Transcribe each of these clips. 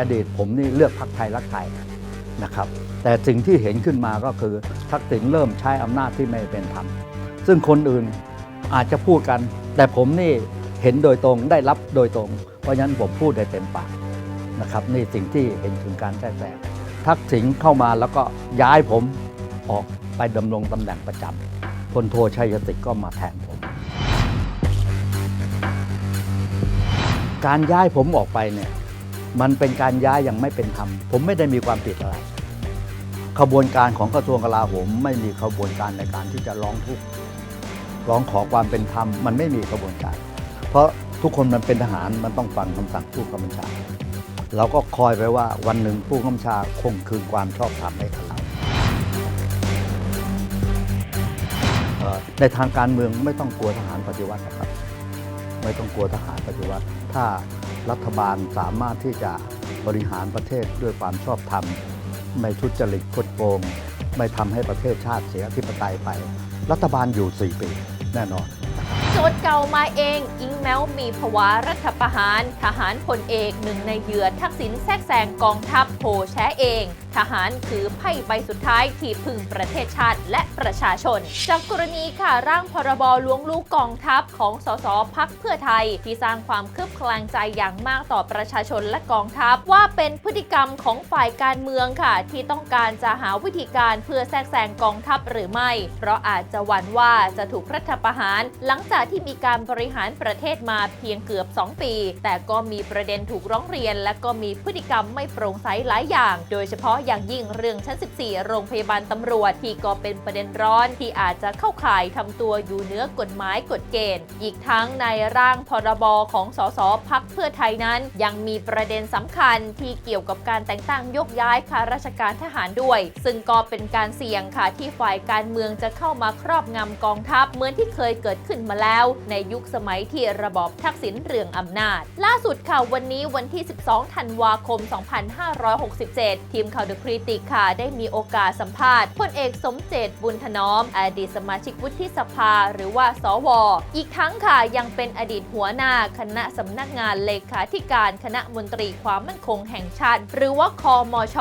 อดีตผมนี่เลือกพักไทยรักไทยนะครับ แต่สิ่งที่เห็นขึ้นมาก็คือทักษิณเริ่มใช้อำนาจที่ไม่เป็นธรรม ซึ่งคนอื่นอาจจะพูดกัน แต่ผมนี่เห็นโดยตรงได้รับโดยตรง เพราะฉะนั้นผมพูดได้เต็มปากนะครับนี่สิ่งที่เห็นถึงการแทรกแซงทักษิณเข้ามาแล้วก็ย้ายผมออกไปดำรงตำแหน่งประจำพลโทชัยสิทธิ์ก็มาแทนผม การย้ายผมออกไปเนี่ย มันเป็นการย้ายอย่างไม่เป็นธรรม ผมไม่ได้มีความผิดอะไร ขบวนการของกระทรวงกลาโหมไม่มีขบวนการในการที่จะร้องทุกข์ร้องขอความเป็นธรรม มันไม่มีขบวนการ เพราะทุกคนมันเป็นทหารมันต้องฟังคำสั่งผู้กำกับชา เราก็คอยไปว่าวันหนึ่งผู้กำกับชาคงคืนความชอบธรรมให้กับเราในทางการเมืองไม่ต้องกลัวทหารปฏิวัตินะครับ ไม่ต้องกลัวทหารปฏิวัติ ถ้า รัฐบาลสามารถที่จะบริหารประเทศด้วยความชอบธรรม ไม่ทุจริตคดโกง ไม่ทำให้ประเทศชาติเสียอธิปไตยไป รัฐบาลอยู่ 4 ปีแน่นอนโจทย์เก่ามาเอง อิงแมวมีภาวะรัฐประหาร ทหารพลเอกหนึ่งในเหยื่อทักษิณแทรกแซงกองทัพโผแช้เอง ทหารคือไพ่ใบสุดท้ายที่พึ่งประเทศชาติและประชาชน จากกรณีค่ะร่างพรบล้วงลูกกองทัพของสสพักเพื่อไทย ที่สร้างความคืบคลางใจอย่างมากต่อประชาชนและกองทัพ ว่าเป็นพฤติกรรมของฝ่ายการเมืองค่ะ ที่ต้องการจะหาวิธีการเพื่อแทรกแซงกองทัพหรือไม่ เพราะอาจจะหวั่นว่าจะถูกรัฐประหาร หลังจากที่มีการบริหารประเทศมาเพียงเกือบ 2 ปี แต่ก็มีประเด็นถูกร้องเรียน และก็มีพฤติกรรมไม่โปร่งใสหลายอย่าง โดยเฉพาะอย่างยิ่งเรื่องชั้น 14 โรงพยาบาลตำรวจที่ก็เป็นประเด็นร้อนที่อาจจะเข้าข่ายทำตัวอยู่เหนือกฎหมายกฎเกณฑ์ อีกทั้งในร่างพรบของสสพักเพื่อไทยนั้น ยังมีประเด็นสำคัญที่เกี่ยวกับการแต่งตั้งยกย้ายข้าราชการทหารด้วย ซึ่งก็เป็นการเสี่ยงค่ะที่ฝ่ายการเมืองจะเข้ามาครอบงำกองทัพเหมือนที่เคยเกิดขึ้นมาแล้ว ในยุคสมัยที่ระบอบทักษิณเรืองอำนาจ ล่าสุดค่ะวันนี้วันที่ 12 ธันวาคม 2567 ทีมข่าว The Critic ค่ะ ได้มีโอกาสสัมภาษณ์พลเอกสมเจตบุญถนอม อดีตสมาชิกวุฒิสภาหรือว่าสว อีกทั้งค่ะยังเป็นอดีตหัวหน้าคณะสำนักงานเลขาธิการคณะมนตรีความมั่นคงแห่งชาติ หรือว่าคอมช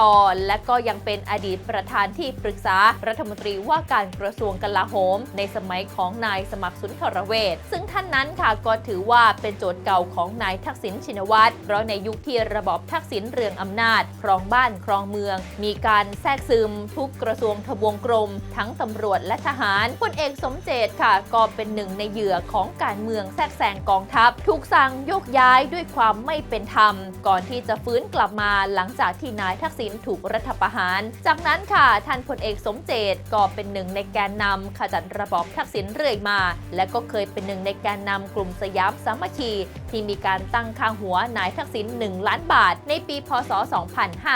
และก็ยังเป็นอดีตประธานที่ปรึกษารัฐมนตรีว่าการกระทรวงกลาโหม ในสมัยของนายสมัครสุนทรเวชซึ่งท่านนั้นค่ะก็ถือว่าเป็นโจทย์เก่าของนายทักษิณชินวัตรเพราะในยุคที่ระบอบทักษิณเรืองอำนาจครองบ้านครองเมืองมีการแทรกซึมทุกกระทรวงทบวงกรม ทั้งตำรวจและทหารพลเอกสมเจตค่ะ ก็เป็นหนึ่งในเหยื่อของการเมืองแทรกแซงกองทัพ ถูกสั่งโยกย้ายด้วยความไม่เป็นธรรม ก่อนที่จะฟื้นกลับมาหลังจากที่นายทักษิณถูกรัฐประหาร จากนั้นค่ะท่านพลเอกสมเจตก็เป็นหนึ่งในแกนนำขจัดระบอบทักษิณเรื่อยมา และก็เคยเป็นหนึ่งในแกนนำกลุ่มสยามสามัคคีที่มีการตั้งค่าหัวนายทักษิณ1ล้านบาท ในปีพศ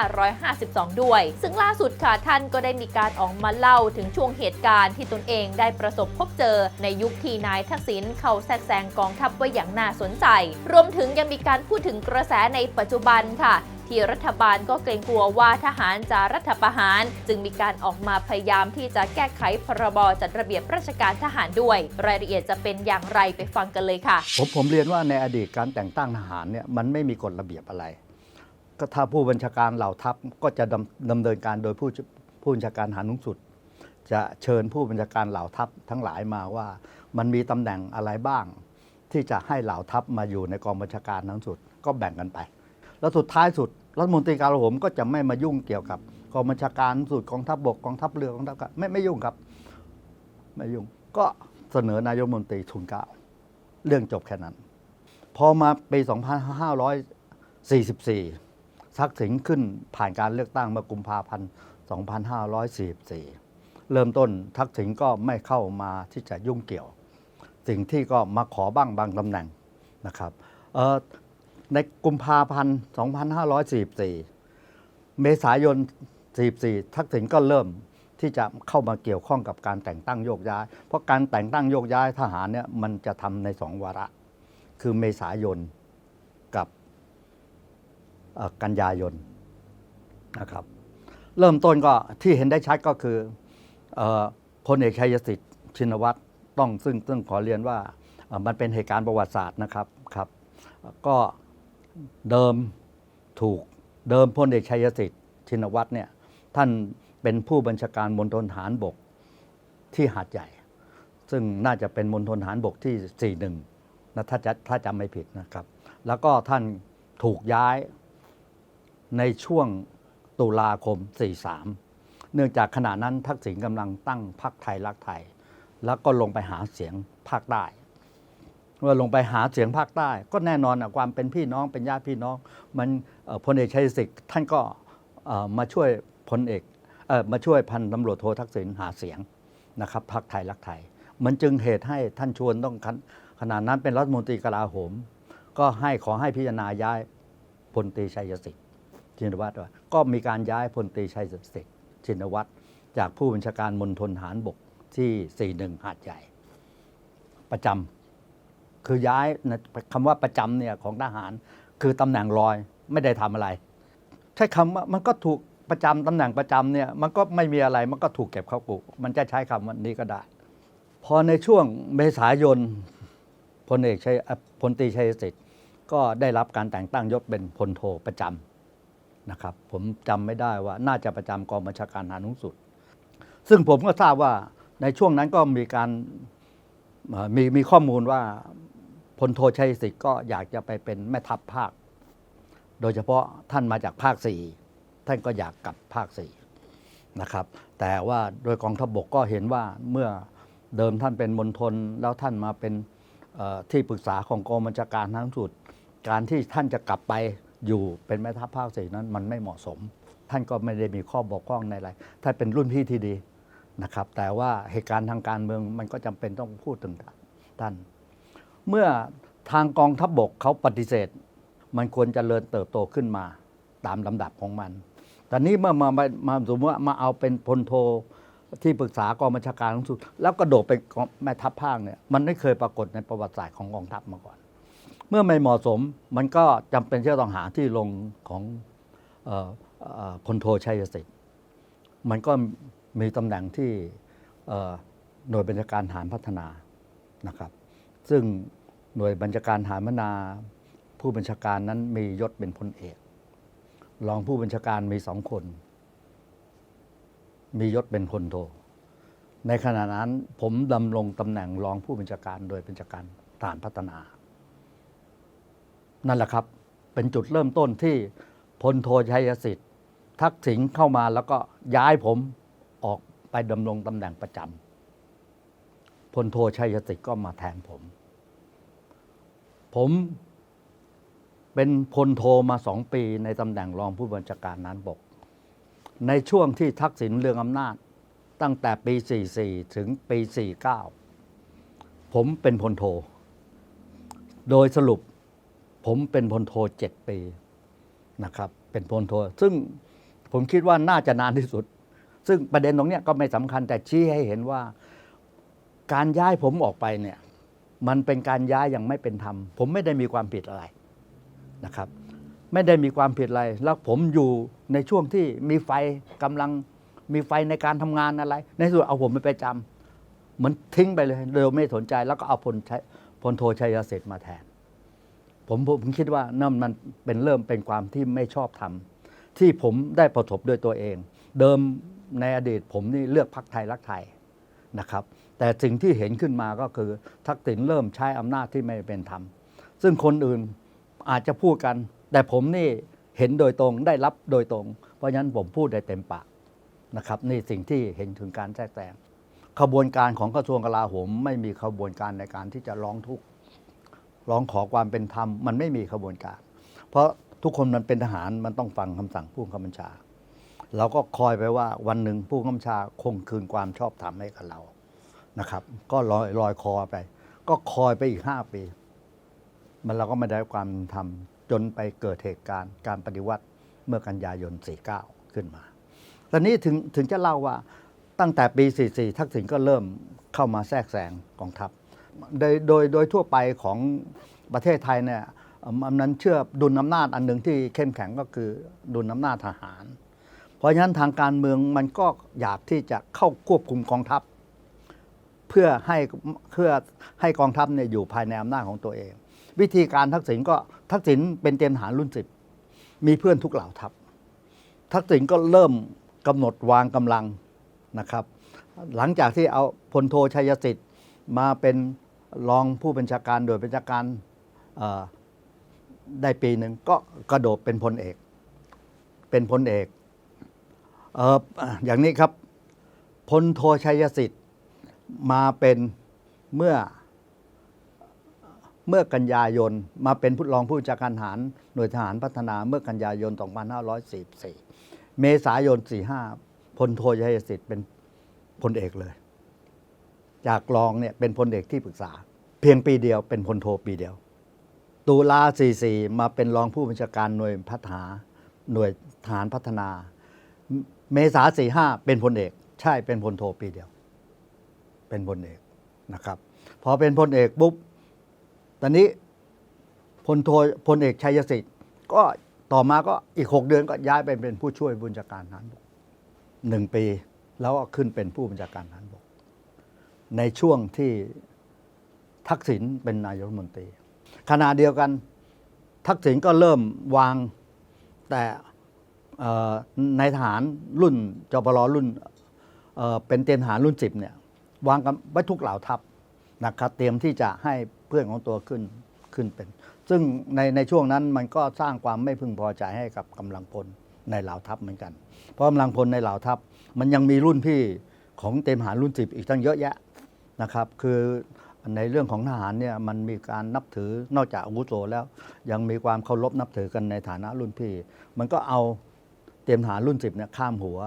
2552ด้วย ซึ่งล่าสุดค่ะท่านก็ได้มีการออกมาเล่าถึงช่วงเหตุการณ์ที่ตนเองได้ประสบพบเจอ ในยุคที่นายทักษิณเข้าแทรกแซงกองทัพไว้อย่างน่าสนใจ รวมถึงยังมีการพูดถึงกระแสในปัจจุบันค่ะที่รัฐบาลก็เกรงกลัวว่าทหารจะรัฐประหาร จึงมีการออกมาพยายามที่จะแก้ไขพรบจัดระเบียบราชการทหารด้วย รายละเอียดจะเป็นอย่างไรไปฟังกันเลยค่ะ ผมผมเรียนว่าในอดีตการแต่งตั้งทหารเนี่ยมันไม่มีกฎระเบียบอะไร ก็ถ้าผู้บัญชาการเหล่าทัพก็จะดำดำเนินการโดยผู้ผู้บัญชาการหารสูงสุด จะเชิญผู้บัญชาการเหล่าทัพทั้งหลายมาว่ามันมีตำแหน่งอะไรบ้าง ที่จะให้เหล่าทัพมาอยู่ในกองบัญชาการทั้งสุด ก็แบ่งกันไป แล้วสุดท้ายสุดรัฐมนตรีกาโหมก็จะไม่มายุ่งเกี่ยวกับกองบัญชาการสูตรกองทัพบกกองทัพเรือกองทัพกาศไม่ไม่ยุ่งครับ ไม่ยุ่งก็เสนอนายกรัฐมนตรีทุนเก้าเรื่องจบแค่นั้น พอมาปี 2544 ทักษิณขึ้นผ่านการเลือกตั้งเมื่อกุมภาพันธ์ 2544 เริ่มต้นทักษิณก็ไม่เข้ามาที่จะยุ่งเกี่ยว สิ่งที่ก็มาขอบ้างบางตำแหน่งนะครับในกุมภาพันธ์ 2544 เมษายน 44 ทักษิณก็เริ่มที่จะเข้ามาเกี่ยวข้องกับการแต่งตั้งโยกย้าย เพราะการแต่งตั้งโยกย้ายทหารเนี่ยมันจะทำในสองวาระ คือเมษายน กันยายนนะครับ เริ่มต้นก็ที่เห็นได้ชัดก็คือพลเอกชัยสิทธิ์ชินวัตรต้องซึ่งซึ่งขอเรียนว่ามันเป็นเหตุการณ์ประวัติศาสตร์นะครับครับ ก็เดิมถูกเดิมพลเอกชัยสิทธิ์ชินวัตรเนี่ยท่านเป็นผู้บัญชาการมณฑลฐานบกที่หาดใหญ่ ซึ่งน่าจะเป็นมณฑลฐานบกที่ 41นะถ้าจะถ้าจำไม่ผิดนะครับ แล้วก็ท่านถูกย้าย ในช่วงตุลาคม 43 เนื่องจากขณะนั้นทักษิณกำลังตั้งพรรคไทยรักไทย แล้วก็ลงไปหาเสียงภาคใต้เมื่อลงไปหาเสียงภาคใต้ ก็แน่นอนอะความเป็นพี่น้องเป็นญาติพี่น้อง มันพลเอกชัยสิทธิ์ท่านก็มาช่วยพลเอกเออมาช่วยพันตำรวจโททักษิณหาเสียงนะครับพรรคไทยรักไทย มันจึงเหตุให้ท่านชวนต้องขนขณะนั้นเป็นรัฐมนตรีกลาโหม ก็ให้ขอให้พิจารณาย้ายพลตรีชัยสิทธิ์ ชินวัตรก็มีการย้ายพลตรีชัยสิทธิ์ชินวัตรจากผู้บัญชาการมณฑลฐานบกที่ 41 หาดใหญ่ ประจำคือย้ายนะคำว่าประจำเนี่ยของทหารคือตำแหน่งลอยไม่ได้ทำอะไร ใช้คำว่ามันก็ถูกประจำตำแหน่งประจำเนี่ยมันก็ไม่มีอะไรมันก็ถูกเก็บเข้ากุมันจะใช้คำวันนี้ก็ได้ พอในช่วงเมษายนพลเอกชัยพลตรีชัยสิทธิ์ก็ได้รับการแต่งตั้งยศเป็นพลโทประจำ นะครับ ผมจำไม่ได้ว่าน่าจะประจำกองบัญชาการทหารสูงสุด ซึ่งผมก็ทราบว่าในช่วงนั้นก็มีการมีมีข้อมูลว่าพลโทชัยสิทธิ์ก็อยากจะไปเป็นแม่ทัพภาค โดยเฉพาะท่านมาจากภาคสี่ท่านก็อยากกลับภาคสี่นะครับ แต่ว่าโดยกองทัพบกก็เห็นว่าเมื่อเดิมท่านเป็นมณฑลแล้วท่านมาเป็นที่ปรึกษาของกองบัญชาการทั้งสุด การที่ท่านจะกลับไป อยู่เป็นแม่ทัพภาคสี่นั้นมันไม่เหมาะสม ท่านก็ไม่ได้มีข้อบกพร่องในอะไรท่านเป็นรุ่นพี่ที่ดีนะครับ แต่ว่าเหตุการณ์ทางการเมืองมันก็จำเป็นต้องพูดถึงท่าน เมื่อทางกองทัพบกเขาปฏิเสธ มันควรจเจริญเติบโตขึ้นมาตามลำดับของมันแต่นี้เมื่อมามามาสมมติว่ามาเอาเป็นพลโทที่ปรึกษากองบัญชาการสูงสุด แล้วก็โดดเป็นแม่ทัพภาคเนี่ยมันไม่เคยปรากฏในประวัติศาสตร์ของกองทัพมาก่อน เมื่อไม่เหมาะสมมันก็จำเป็นที่จะต้องหาที่ลงของเอ่อพลโทชัยสิทธิ์มันก็มีตำแหน่งที่หน่วยบัญชาการฐานพัฒนานะครับ ซึ่งหน่วยบัญชาการฐานพัฒนา ผู้บัญชาการนั้นมียศเป็นพลเอก รองผู้บัญชาการมีสองคน มียศเป็นพลโท ในขณะนั้นผมดำรงตำแหน่งรองผู้บัญชาการโดยบัญชาการฐานพัฒนา นั่นแหละครับ เป็นจุดเริ่มต้นที่พลโทชัยสิทธิ์ ทักษิณเข้ามาแล้วก็ย้ายผมออกไปดำรงตำแหน่งประจำพลโทชัยสิทธิ์ก็มาแทนผม ผมเป็นพลโทมาสองปีในตำแหน่งรองผู้บัญชาการนั้นบก ในช่วงที่ทักษิณเรื่องอำนาจตั้งแต่ปี 44 ถึงปี 49 ผมเป็นพลโท โดยสรุป ผมเป็นพลโทเจ็ดปีนะครับเป็นพลโทซึ่งผมคิดว่าน่าจะนานที่สุด ซึ่งประเด็นตรงนี้ก็ไม่สำคัญแต่ชี้ให้เห็นว่า การย้ายผมออกไปเนี่ยมันเป็นการย้ายอย่างไม่เป็นธรรม ผมไม่ได้มีความผิดอะไรนะครับ ไม่ได้มีความผิดอะไร แล้วผมอยู่ในช่วงที่มีไฟกำลังมีไฟในการทำงานอะไร ในที่สุดเอาผมไปประจำเหมือนทิ้งไปเลยโดยไม่สนใจแล้วก็เอาพลพลโทชัยเสษมาแทน ผมผมคิดว่านั่นมันเป็นเริ่มเป็นความที่ไม่ชอบทำที่ผมได้ประสบด้วยตัวเอง เดิมในอดีตผมนี่เลือกพักไทยรักไทยนะครับ แต่สิ่งที่เห็นขึ้นมาก็คือทักษิณเริ่มใช้อำนาจที่ไม่เป็นธรรม ซึ่งคนอื่นอาจจะพูดกัน แต่ผมนี่เห็นโดยตรงได้รับโดยตรง เพราะฉะนั้นผมพูดได้เต็มปากนะครับนี่สิ่งที่เห็นถึงการแทรกแซงขบวนการของกระทรวงกลาโหม ไม่มีขบวนการในการที่จะร้องทุกข์ ร้องขอความเป็นธรรมมันไม่มีขบวนการ เพราะทุกคนมันเป็นทหารมันต้องฟังคำสั่งผู้บังคับบัญชา เราก็คอยไปว่าวันหนึ่งผู้บังคับบัญชาคงคืนความชอบธรรมให้กับเรานะครับ ก็ลอยลอยคอไป ก็คอยไปอีกห้าปี มันเราก็ไม่ได้ความทำจนไปเกิดเหตุการณ์การปฏิวัติเมื่อกันยายน 49 ขึ้นมา ตอนนี้ถึงถึงจะเล่าว่าตั้งแต่ปี 44 ทักษิณก็เริ่มเข้ามาแทรกแซงกองทัพ โดยโดยโดยทั่วไปของประเทศไทยเนี่ยมันนั้นเชื่อดุลอำนาจอันหนึ่งที่เข้มแข็งก็คือดุลอำนาจทหาร เพราะฉะนั้นทางการเมืองมันก็อยากที่จะเข้าควบคุมกองทัพ เพื่อให้เพื่อให้กองทัพเนี่ยอยู่ภายในอำนาจของตัวเอง วิธีการทักษิณก็ทักษิณเป็นเตรียมทหารรุ่นสิบมีเพื่อนทุกเหล่าทัพ ทักษิณก็เริ่มกำหนดวางกำลังนะครับ หลังจากที่เอาพลโทชัยสิทธิ์มาเป็น รองผู้บัญชาการโดยบัญชาการได้ปีหนึ่งก็กระโดดเป็นพลเอก เป็นพลเอกเอออย่างนี้ครับพลโทชัยสิทธิ์มาเป็นเมื่อเมื่อกันยายนมาเป็นผู้รองผู้บัญชาการทหารหน่วยทหารพัฒนาเมื่อกันยายน 2544 เมษายน 45พลโทชัยสิทธิ์เป็นพลเอกเลย จากรองเนี่ยเป็นพลเอกที่ปรึกษา เพียงปีเดียวเป็นพลโทปีเดียว ตุลา44 มาเป็นรองผู้บัญชาการหน่วยพัฒนาหน่วยทหารพัฒนา เมษา45 เป็นพลเอก ใช่เป็นพลโทปีเดียว เป็นพลเอกนะครับพอเป็นพลเอกปุ๊บตอนนี้พลโทพลเอกชัยสิทธิ์ก็ต่อมาก็อีกหกเดือนก็ย้ายไปเป็นผู้ช่วยบัญชาการทหารบกหนึ่งปี แล้วก็ขึ้นเป็นผู้บัญชาการทหาร ในช่วงที่ทักษิณเป็นนายกรัฐมนตรี ขณะเดียวกันทักษิณก็เริ่มวางแต่ในทหารรุ่นจปรรุ่นเเป็นเตรียมทหารรุ่นสิบเนี่ยวางกันไว้ทุกเหล่าทัพนะครับเตรียมที่จะให้เพื่อนของตัวขึ้นขึ้นเป็น ซึ่งในในช่วงนั้นมันก็สร้างความไม่พึงพอใจให้กับกำลังพลในเหล่าทัพเหมือนกัน เพราะกำลังพลในเหล่าทัพมันยังมีรุ่นพี่ของเตรียมทหารรุ่นสิบอีกตั้งเยอะแยะ นะครับคือในเรื่องของทหารเนี่ยมันมีการนับถือนอกจากอาวุโสแล้ว ยังมีความเคารพนับถือกันในฐานะรุ่นพี่ มันก็เอาเตรียมทหารรุ่นสิบเนี่ยข้ามหัว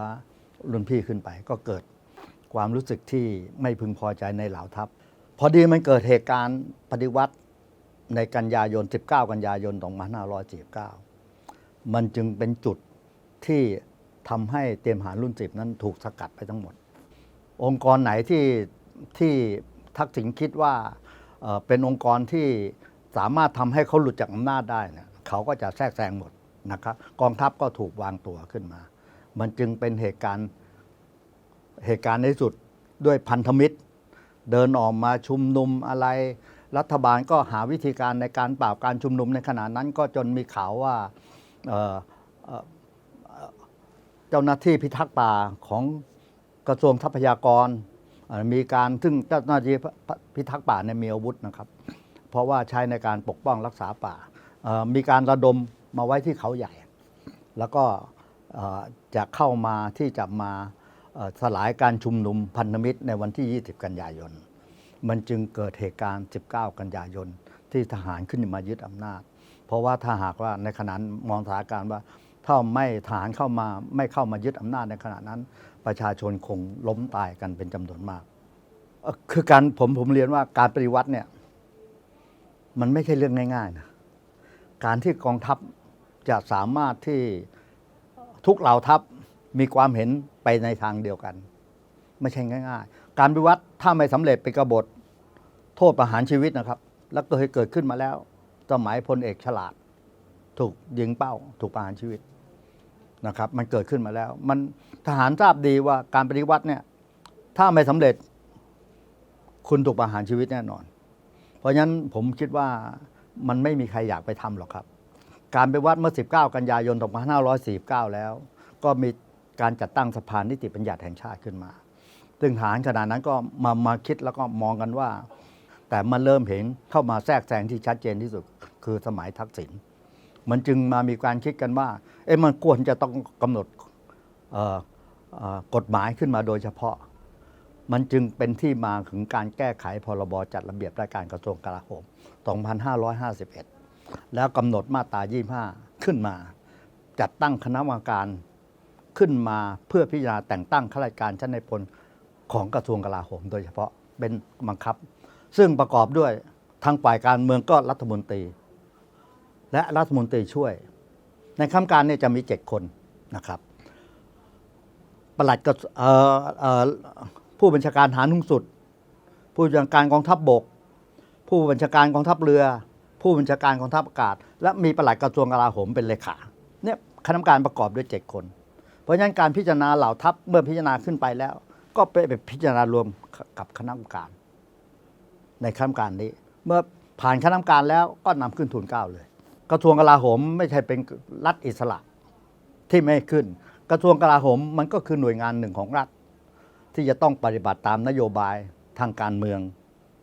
รุ่นพี่ขึ้นไป ก็เกิดความรู้สึกที่ไม่พึงพอใจในเหล่าทัพ พอดีมันเกิดเหตุการณ์ปฏิวัติในกันยายน 19 กันยายน2549 มันจึงเป็นจุดที่ทำให้เตรียมหารรุ่นสิบนั้นถูกสกัดไปทั้งหมด องค์กรไหนที่ ที่ทักษิณคิดว่าเป็นองค์กรที่สามารถทำให้เขาหลุดจากอำนาจได้เนี่ยเขาก็จะแทรกแซงหมดนะครับกองทัพก็ถูกวางตัวขึ้นมา มันจึงเป็นเหตุการณ์เหตุการณ์ในสุดด้วยพันธมิตร เดินออกมาชุมนุมอะไร รัฐบาลก็หาวิธีการในการปราบการชุมนุมในขณะนั้นก็จนมีข่าวว่าเเเจ้าหน้าที่พิทักษ์ป่าของกระทรวงทรัพยากร มีการซึ่งเจ้าหน้าที่พิทักษ์ป่าเนี่ยมีอาวุธนะครับ เพราะว่าใช้ในการปกป้องรักษาป่า มีการระดมมาไว้ที่เขาใหญ่ แล้วก็จะเข้ามาที่จะมาสลายการชุมนุมพันธมิตรในวันที่ 20 กันยายน มันจึงเกิดเหตุการณ์ 19 กันยายน ที่ทหารขึ้นมายึดอำนาจ เพราะว่าถ้าหากว่าในขณะมองสถานการณ์ว่าถ้าไม่ทหารเข้ามาไม่เข้ามายึดอำนาจในขณะนั้น ประชาชนคงล้มตายกันเป็นจำนวนมาก คือการผมผมเรียนว่าการปฏิวัติเนี่ย มันไม่ใช่เรื่องง่ายๆนะการที่กองทัพจะสามารถที่ทุกเหล่าทัพมีความเห็นไปในทางเดียวกัน ไม่ใช่ง่าย ๆ การปฏิวัติถ้าไม่สำเร็จเป็นกบฏโทษประหารชีวิตนะครับ แล้วก็เคยเกิดขึ้นมาแล้วสมัยพลเอกฉลาด ถูกยิงเป้า ถูกประหารชีวิต นะครับมันเกิดขึ้นมาแล้ว มันทหารทราบดีว่าการปฏิวัติเนี่ยถ้าไม่สำเร็จ คุณถูกประหารชีวิตแน่นอน เพราะฉะนั้นผมคิดว่ามันไม่มีใครอยากไปทำหรอกครับ การไปวัดเมื่อ 19 กันยายน 2549 แล้ว ก็มีการจัดตั้งสภานนิติบัญญัติแห่งชาติขึ้นมา ซึ่งทหารขณะนั้นก็มามาคิดแล้วก็มองกันว่า แต่มันเริ่มเห็นเข้ามาแทรกแซงที่ชัดเจนที่สุด คือสมัยทักษิณ มันจึงมามีการคิดกันว่า เอ๊ะมันควรจะต้องกำหนดกฎหมายขึ้นมาโดยเฉพาะ มันจึงเป็นที่มาถึงการแก้ไขพรบจัดระเบียบราชการกระทรวงกลาโหม 2551 แล้วกำหนดมาตรา 25 ขึ้นมา จัดตั้งคณะกรรมการขึ้นมาเพื่อพิจารณาแต่งตั้งข้าราชการชั้นในพลของกระทรวงกลาโหม โดยเฉพาะเป็นบังคับ ซึ่งประกอบด้วยทางฝ่ายการเมืองก็รัฐมนตรี และรัฐมนตรีช่วย ในคณะกรรมการเนี่ยจะมีเจ็ดคนนะครับประหลัดก็ผู้บัญชาการฐานสูงสุด ผู้บัญชาการกองทัพบบก ผู้บัญชาการกองทัพเรือ ผู้บัญชาการกองทัพอากาศ และมีประหลัดกระทรวงกลาโหมเป็นเลขาเนี่ยคณะกรรมการประกอบด้วยเจ็ดคน เพราะฉะนั้นการพิจารณาเหล่าทัพเมื่อพิจารณาขึ้นไปแล้ว ก็ไปพิจารณารวมกับคณะกรรมการ ในคณะกรรมการนี้ เมื่อผ่านคณะกรรมการแล้วก็นำขึ้นทูลเก้าเลย กระทรวงกลาโหมไม่ใช่เป็นรัฐอิสระที่ไม่ขึ้น กระทรวงกลาโหมมันก็คือหน่วยงานหนึ่งของรัฐ ที่จะต้องปฏิบัติตามนโยบายทางการเมือง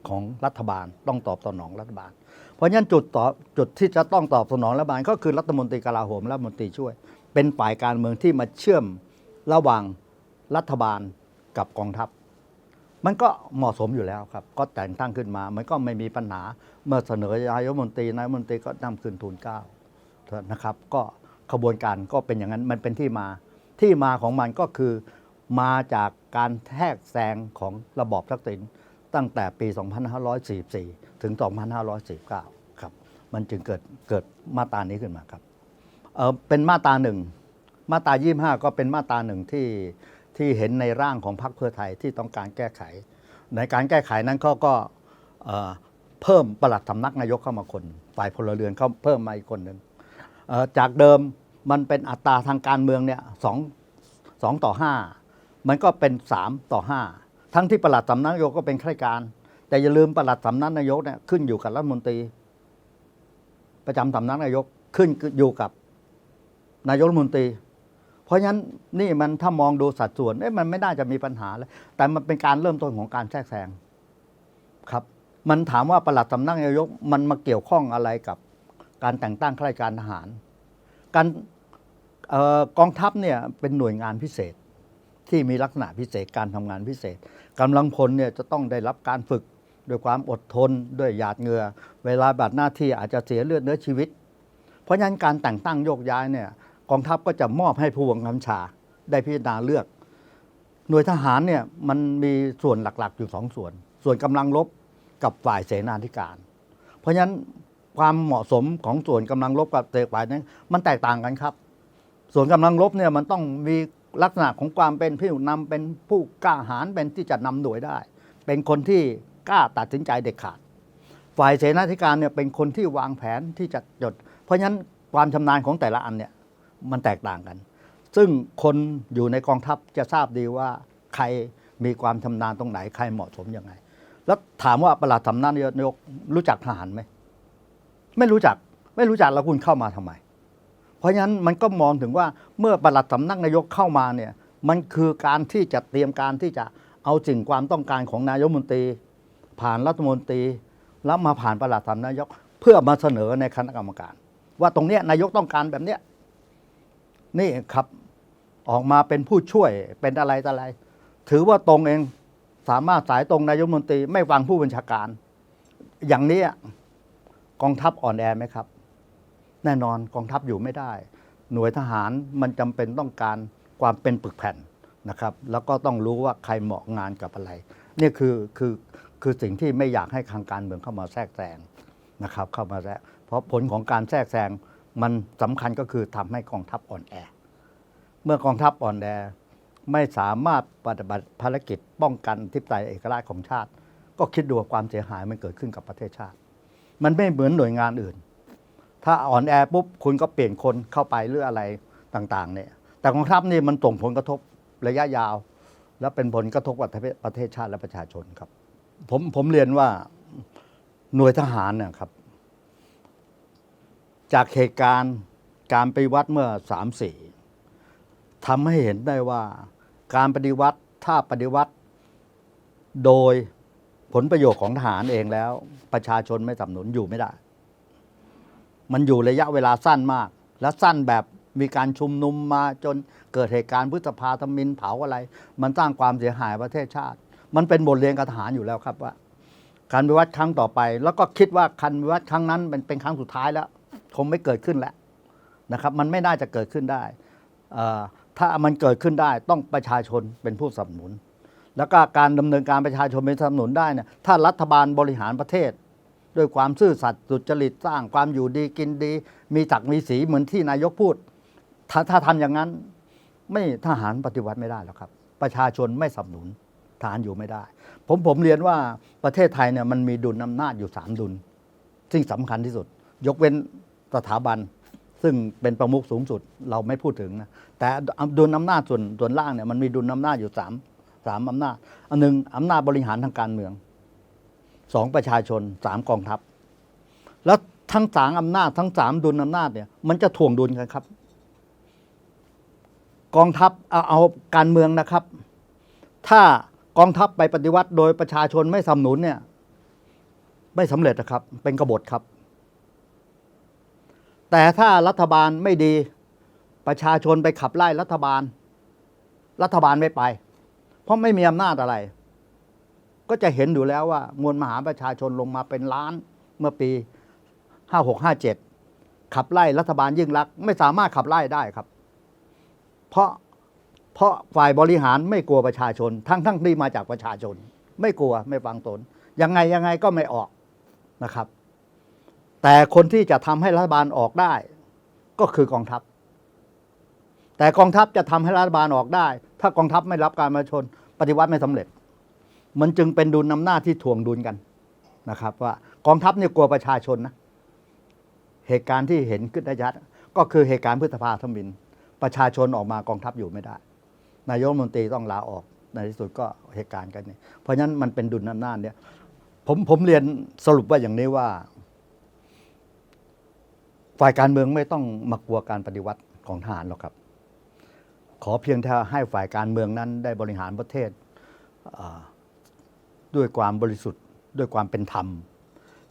ของรัฐบาล ต้องตอบสนองรัฐบาล เพราะฉะนั้นจุดตอบจุดที่จะต้องตอบสนองรัฐบาล ก็คือรัฐมนตรีกลาโหมและรัฐมนตรีช่วย เป็นฝ่ายการเมืองที่มาเชื่อมระหว่างรัฐบาลกับกองทัพ มันก็เหมาะสมอยู่แล้วครับ ก็แต่งตั้งขึ้นมา มันก็ไม่มีปัญหา เมื่อเสนอนายกรัฐมนตรีนายกมนตรีก็นำขึ้นทูลเกล้านะครับ ก็ขบวนการก็เป็นอย่างนั้น มันเป็นที่มา ที่มาของมันก็คือมาจากการแทรกแซงของระบอบทักษิณตั้งแต่ปี 2544 ถึง 2549 ครับ มันจึงเกิดเกิดมาตรานี้ขึ้นมาครับเออเป็นมาตราหนึ่ง มาตรา 25 ก็เป็นมาตราหนึ่งที่ ที่เห็นในร่างของพรรคเพื่อไทยที่ต้องการแก้ไข ในการแก้ไขนั้นเขาก็เพิ่มประหลัดสำนักนายกเข้ามาคน ฝ่ายพลเรือนเขาเพิ่มมาอีกคนหนึ่งจากเดิมมันเป็นอัตราทางการเมืองเนี่ยสองสองต่อห้ามันก็เป็น3ต่อ5ทั้งที่ประหลัดสำนักนายกก็เป็นข้าราชการ แต่อย่าลืมประหลัดสำนักนายกเนี่ยขึ้นอยู่กับรัฐมนตรี ประจำสำนักนายกขึ้นอยู่กับนายกรัฐมนตรี เพราะฉะนั้นนี่มันถ้ามองดูสัดส่วนเอ๊ะมันไม่น่าจะมีปัญหาเลยแต่มันเป็นการเริ่มต้นของการแทรกแซงครับ มันถามว่าประหลัดสำนักนายกมันมาเกี่ยวข้องอะไรกับการแต่งตั้งข้าราชการทหาร การออกองทัพเนี่ยเป็นหน่วยงานพิเศษที่มีลักษณะพิเศษการทำงานพิเศษกำลังพลเนี่ยจะต้องได้รับการฝึกด้วยความอดทนด้วยหยาดเหงื่อเวลาบัตรหน้าที่อาจจะเสียเลือดเนื้อชีวิต เพราะฉะนั้นการแต่งตั้งโยกย้ายเนี่ย กองทัพก็จะมอบให้ผู้บังคับบัญชาได้พิจารณาเลือก หน่วยทหารเนี่ยมันมีส่วนหลักๆอยู่สองส่วน ส่วนกำลังรบกับฝ่ายเสนาธิการ เพราะฉะนั้นความเหมาะสมของส่วนกำลังรบกับฝ่ายนั้นมันแตกต่างกันครับ ส่วนกำลังรบเนี่ยมันต้องมีลักษณะของความเป็นผู้นำเป็นผู้กล้าหาญเป็นที่จะนำหน่วยได้ เป็นคนที่กล้าตัดสินใจเด็ดขาด ฝ่ายเสนาธิการเนี่ยเป็นคนที่วางแผนที่จะจด เพราะฉะนั้นความชำนาญของแต่ละอันเนี่ย มันแตกต่างกัน ซึ่งคนอยู่ในกองทัพจะทราบดีว่าใครมีความชำนาญตรงไหนใครเหมาะสมยังไง แล้วถามว่าประหลัดสำนักนายกรู้จักทหารไหมไม่รู้จักไม่รู้จักแล้วคุณเข้ามาทำไม เพราะฉะนั้นมันก็มองถึงว่าเมื่อประหลัดสำนักนายกเข้ามาเนี่ยมันคือการที่จะเตรียมการที่จะเอาสิ่งความต้องการของนายกมนตรี ผ่านรัฐมนตรี แล้วมาผ่านประหลัดสำนักนายก เพื่อมาเสนอในคณะกรรมการ ว่าตรงเนี้ยนายกต้องการแบบเนี้ย นี่ครับออกมาเป็นผู้ช่วยเป็นอะไรต่ออะไร ถือว่าตรงเองสามารถสายตรงนายกมนตรีไม่ฟังผู้บัญชาการ อย่างนี้กองทัพอ่อนแอไหมครับ แน่นอนกองทัพอยู่ไม่ได้ หน่วยทหารมันจำเป็นต้องการความเป็นปึกแผ่นนะครับ แล้วก็ต้องรู้ว่าใครเหมาะงานกับอะไรนี่คือคือคือสิ่งที่ไม่อยากให้ทางการเมืองเข้ามาแทรกแซงนะครับ เข้ามาแทรกเพราะผลของการแทรกแซง มันสำคัญก็คือทำให้กองทัพอ่อนแอ เมื่อกองทัพอ่อนแอไม่สามารถปฏิบัติภารกิจป้องกันทิพย์ใจเอกราชของชาติ ก็คิดดูความเสียหายมันเกิดขึ้นกับประเทศชาติ มันไม่เหมือนหน่วยงานอื่น ถ้าอ่อนแอปุ๊บคุณก็เปลี่ยนคนเข้าไปหรืออะไรต่างๆเนี่ยแต่กองทัพนี่มันส่งผลกระทบระยะยาว และเป็นผลกระทบกับประเทศชาติและประชาชนครับ ผมผมเรียนว่าหน่วยทหารเนี่ยครับ จากเหตุการณ์การปฏิวัติเมื่อสามสี่ทำให้เห็นได้ว่าการปฏิวัติถ้าปฏิวัติ โดยผลประโยชน์ของทหารเองแล้ว ประชาชนไม่สนับสนุนอยู่ไม่ได้ มันอยู่ระยะเวลาสั้นมาก และสั้นแบบมีการชุมนุมมาจนเกิดเหตุการณ์พฤษภาธมินเผาอะไร มันสร้างความเสียหายประเทศชาติ มันเป็นบทเรียนกับทหารอยู่แล้วครับว่า การวิวัฒน์ครั้งต่อไป แล้วก็คิดว่าการวิวัฒน์ครั้งนั้นเป็นเป็นครั้งสุดท้ายแล้ว คงไม่เกิดขึ้นแล้วนะครับ มันไม่น่าจะเกิดขึ้นได้ ถ้ามันเกิดขึ้นได้ต้องประชาชนเป็นผู้สนับสนุน แล้วก็การดำเนินการประชาชนเป็นสนับสนุนได้เนี่ยถ้ารัฐบาลบริหารประเทศ ด้วยความซื่อสัตย์สุจริตสร้างความอยู่ดีกินดี มีศักมีสีเหมือนที่นายกพูด ถ้าถ้าทำอย่างนั้น ไม่ทหารปฏิวัติไม่ได้หรอกครับ ประชาชนไม่สนับสนุนทหารอยู่ไม่ได้ ผมผมเรียนว่าประเทศไทยเนี่ยมันมีดุลอำนาจอยู่สามดุล ซึ่งสำคัญที่สุด ยกเว้น สถาบัน ซึ่งเป็นประมุขสูงสุดเราไม่พูดถึงนะแต่ดุลอำนาจส่วนส่วนล่างเนี่ยมันมีดุลอำนาจอยู่สามสามอำนาจอันหนึ่งอำนาจบริหารทางการเมืองสองประชาชนสามกองทัพ แล้วทั้งสามอำนาจทั้งสามดุลอำนาจเนี่ยมันจะถ่วงดุลกันครับ กองทัพเอาเอาการเมืองนะครับ ถ้ากองทัพไปปฏิวัติโดยประชาชนไม่สนับสนุนเนี่ย ไม่สำเร็จนะครับ เป็นกบฏครับ แต่ถ้ารัฐบาลไม่ดี ประชาชนไปขับไล่รัฐบาล รัฐบาลไม่ไป เพราะไม่มีอำนาจอะไร ก็จะเห็นอยู่แล้วว่ามวลมหาประชาชนลงมาเป็นล้านเมื่อปี 5657 ขับไล่รัฐบาลยิ่งรัก ไม่สามารถขับไล่ได้ครับ เพราะเพราะฝ่ายบริหารไม่กลัวประชาชน ทั้งทั้งที่มาจากประชาชน ไม่กลัวไม่ฟังตนยังไงยังไงก็ไม่ออกนะครับ แต่คนที่จะทำให้รัฐบาลออกได้ ก็คือกองทัพ แต่กองทัพจะทำให้รัฐบาลออกได้ ถ้ากองทัพไม่รับการประชาชน ปฏิวัติไม่สำเร็จ มันจึงเป็นดุลนำหน้าที่ถ่วงดุลกันนะครับ ว่ากองทัพเนี่ยกลัวประชาชนนะเหตุการณ์ที่เห็นขึ้นได้ชัดก็คือเหตุการณ์พฤษภาธมิน ประชาชนออกมากองทัพอยู่ไม่ได้ นายกรัฐมนตรีต้องลาออกในที่สุดก็เหตุการณ์กันนี่เพราะฉะนั้นมันเป็นดุลอำนาจเนี่ยผมผมเรียนสรุปว่าอย่างนี้ว่า ฝ่ายการเมืองไม่ต้องมากลัวการปฏิวัติของทหารหรอกครับ ขอเพียงแค่ให้ฝ่ายการเมืองนั้นได้บริหารประเทศด้วยความบริสุทธิ์ ด้วยความเป็นธรรม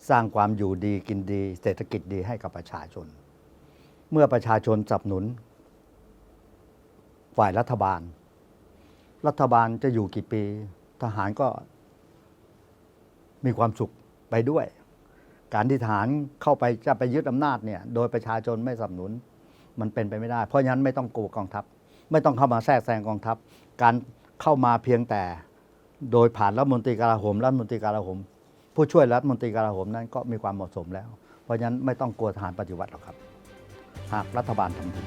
สร้างความอยู่ดีกินดี เศรษฐกิจดีให้กับประชาชน เมื่อประชาชนสนับสนุน ฝ่ายรัฐบาล รัฐบาลจะอยู่กี่ปี ทหารก็มีความสุขไปด้วย การที่ทหารเข้าไปจะไปยึดอำนาจเนี่ยโดยประชาชนไม่สนับสนุนมันเป็นไปไม่ได้ เพราะฉะนั้นไม่ต้องกลัวกองทัพ ไม่ต้องเข้ามาแทรกแซงกองทัพ การเข้ามาเพียงแต่โดยผ่านรัฐมนตรีกลาโหมรัฐมนตรีกลาโหม ผู้ช่วยรัฐมนตรีกลาโหมนั้นก็มีความเหมาะสมแล้ว เพราะฉะนั้นไม่ต้องกลัวทหารปฏิวัติหรอกครับ หากรัฐบาลทำดี